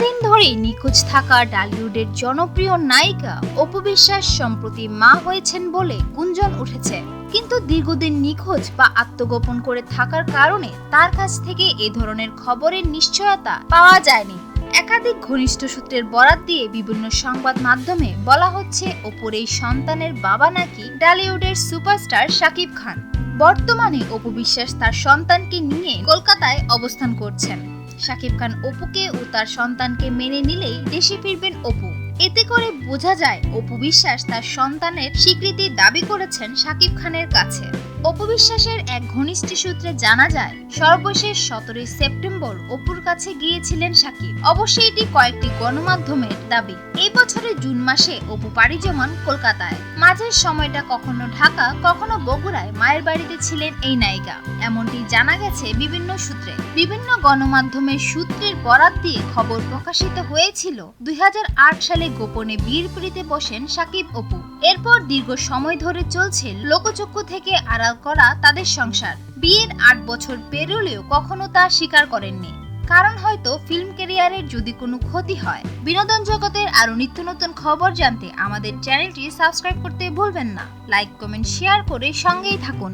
ধরেই নিখোঁজ থাকা ডালিউডের জনপ্রিয় নায়িকা অপু বিশ্বাস সম্প্রতি মা হয়েছেন বলে গুঞ্জন উঠেছে। কিন্তু দীর্ঘদিন নিখোঁজ বা আত্মগোপন করে থাকার কারণে তার কাছ থেকে এ ধরনের খবরের নিশ্চয়তা পাওয়া যায়নি। একাধিক ঘনিষ্ঠ সূত্রের বরাত দিয়ে বিভিন্ন সংবাদ মাধ্যমে বলা হচ্ছে, অপুর এই সন্তানের বাবা নাকি ডালিউডের সুপারস্টার শাকিব খান। বর্তমানে অপু বিশ্বাস তার সন্তানকে নিয়ে কলকাতায় অবস্থান করছেন। শাকিব খান অপুকে ও তার সন্তানকে মেনে নিলেই দেশে ফিরবেন অপু। এতে করে বোঝা যায় অপু বিশ্বাস তার সন্তানের স্বীকৃতি দাবি করেছেন শাকিব খানের কাছে। অপু বিশ্বাসের এক ঘনিষ্ঠ সূত্রে জানা যায়, সর্বশেষ সতেরোই সেপ্টেম্বর অপুর কাছে গিয়েছিলেন শাকিব। অবশ্যই এটি কয়েকটি গণমাধ্যমের দাবি। এই বছরের জুন মাসে অপু পাড়ি জমান কলকাতায়। মাঝের সময়টা কখনো ঢাকা, কখনো বগুড়ায় মায়ের বাড়িতে ছিলেন এই নায়িকা। এমনটি জানা গেছে বিভিন্ন সূত্রে। বিভিন্ন গণমাধ্যমের সূত্রের বরাত দিয়ে খবর প্রকাশিত হয়েছিল দুই হাজার আট সালে গোপনে বিয়ের পিড়িতে বসেন সাকিব অপু। এরপর দীর্ঘ সময় ধরে চলছে লোকচক্ষু থেকে আড়াল করা তাদের সংসার। বিয়ের আট বছর পেরোলেও কখনো তা স্বীকার করেননি। কারণ হয়তো ফিল্ম ক্যারিয়ারের যদি কোনো ক্ষতি হয়। বিনোদন জগতের আরও নিত্য নতুন খবর জানতে আমাদের চ্যানেলটি সাবস্ক্রাইব করতে ভুলবেন না। লাইক কমেন্ট শেয়ার করে সঙ্গেই থাকুন।